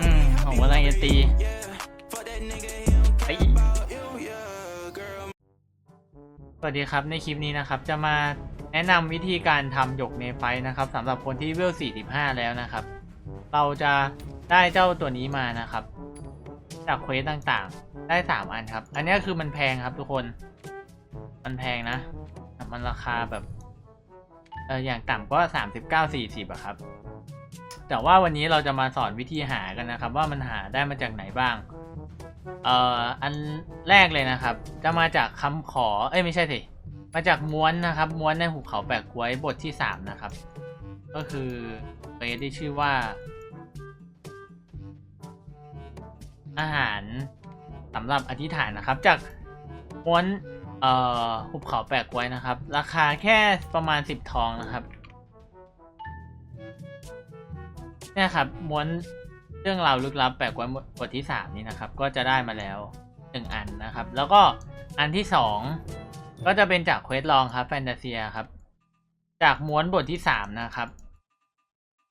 อืมผมกำลังจะตีไอ้สวัสดีครับในคลิปนี้นะครับ จะมาแนะนำวิธีการทำหยกในไฟนะครับสำหรับคนที่เวล 45 แล้วนะครับ เราจะได้เจ้าตัวนี้มานะครับ จากเควสต่างๆ ได้ 3 อันครับ อันนี้คือมันแพงครับทุกคน มันแพงนะ มันราคาแบบเอออย่างต่ำก็ 39 40อะครับ แต่ว่าวันนี้เราจะมาสอนวิธีหากันนะครับ ว่ามันหาได้มาจากไหนบ้าง เอ่ออันแรกเลยนะครับ จะมาจากคำขอเอ้ยไม่ใช่สิมาจากม้วนนะครับม้วนในหุบเขาแปลกกล้วยบทที่สามนะครับ ก็คือเฟสที่ชื่อว่า อาหารสำหรับอธิษฐานนะครับ จากม้วนเอ่อหุบเขาแปลกกล้วยนะครับ ราคาแค่ประมาณสิบทองนะครับ เนี่ยครับม้วนเรื่องราวลึกลับแปลกกว่าบทที่สามนี้นะครับ ก็จะได้มาแล้วหนึ่งอันนะครับ แล้วก็อันที่สองก็จะเป็นจากเควสลองครับแฟนตาเซียครับ จากม้วนบทที่สามนะครับ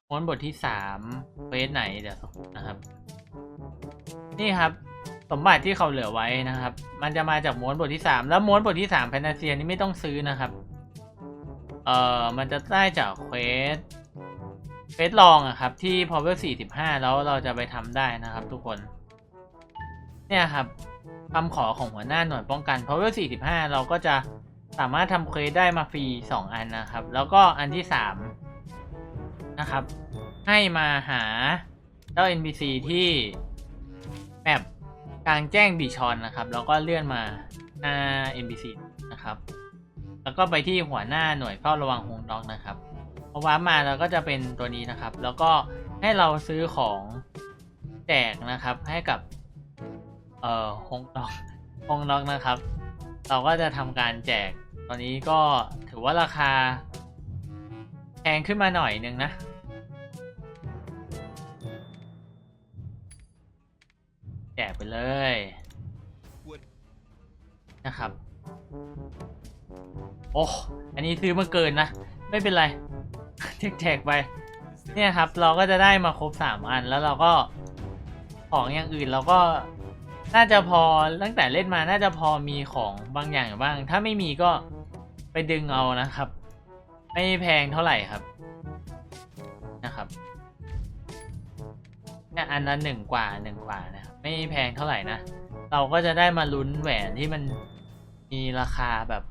ม้วนบทที่สามเควสไหนเดี๋ยวสักครู่นะครับ นี่ครับสมบัติที่เขาเหลือไว้นะครับ มันจะมาจากม้วนบทที่สามแล้วม้วนบทที่สามแฟนตาเซียนี่ไม่ต้องซื้อนะครับ เอ่อ มันจะได้จากเควส เฟสลองอะครับ ที่ power 45แล้วเราจะไปทำได้นะครับ ทุกคน เนี่ยครับคำขอของหัวหน้าหน่วยป้องกัน power 45เราก็จะสามารถทำเควสได้มาฟรี2อันนะครับ แล้วก็อันที่3นะครับ ให้มาหาเจ้า NPC ที่แมปกลางแจ้งบีชอนนะครับ แล้วก็เลื่อนมาหน้า NPC นะครับ แล้วก็ไปที่หัวหน้าหน่วยเฝ้าระวังฮงด็อกนะครับ อว้าร์ปมาเราก็จะเป็นตัวนี้นะครับ แล้วก็ให้เราซื้อของแจกนะครับ ให้กับ เอ่อฮงด็อกฮงด็อกนะครับ เราก็จะทำการแจก ตอนนี้ก็ถือว่าราคาแพงขึ้นมาหน่อยนึงนะแจกไปเลยนะครับ โอ้ อันนี้ซื้อมาเกินนะ ไม่เป็นไร แจกๆไป เนี่ยครับเราก็จะได้มาครบสามอันแล้วเราก็ของอย่างอื่นเราก็น่าจะพอตั้งแต่เล่นมาน่าจะพอมีของบางอย่างบ้าง ถ้าไม่มีก็ไปดึงเอานะครับ ไม่แพงเท่าไหร่ครับนะครับเนี่ยอันละหนึ่งกว่าหนึ่งกว่านะครับไม่แพงเท่าไหร่นะเราก็จะได้มาลุ้นแหวนที่มันมีราคาแบบ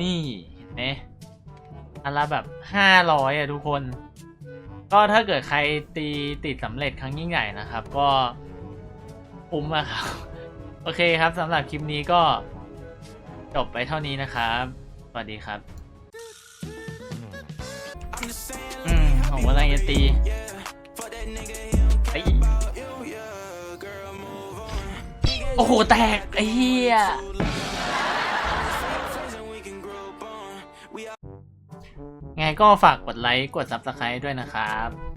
นี่เห็นไหม อันละแบบห้าร้อยอะทุกคน ก็ถ้าเกิดใครตีติดสำเร็จครั้งยิ่งใหญ่นะครับ ก็คุ้มอะครับ โอเคครับสำหรับคลิปนี้ก็จบไปเท่านี้นะครับ สวัสดีครับ อืมผมกำลังจะตีไอโอ้โห แตก ไอ้เหี้ย ไงก็ฝากกดไลค์ กด Subscribe ด้วยนะครับ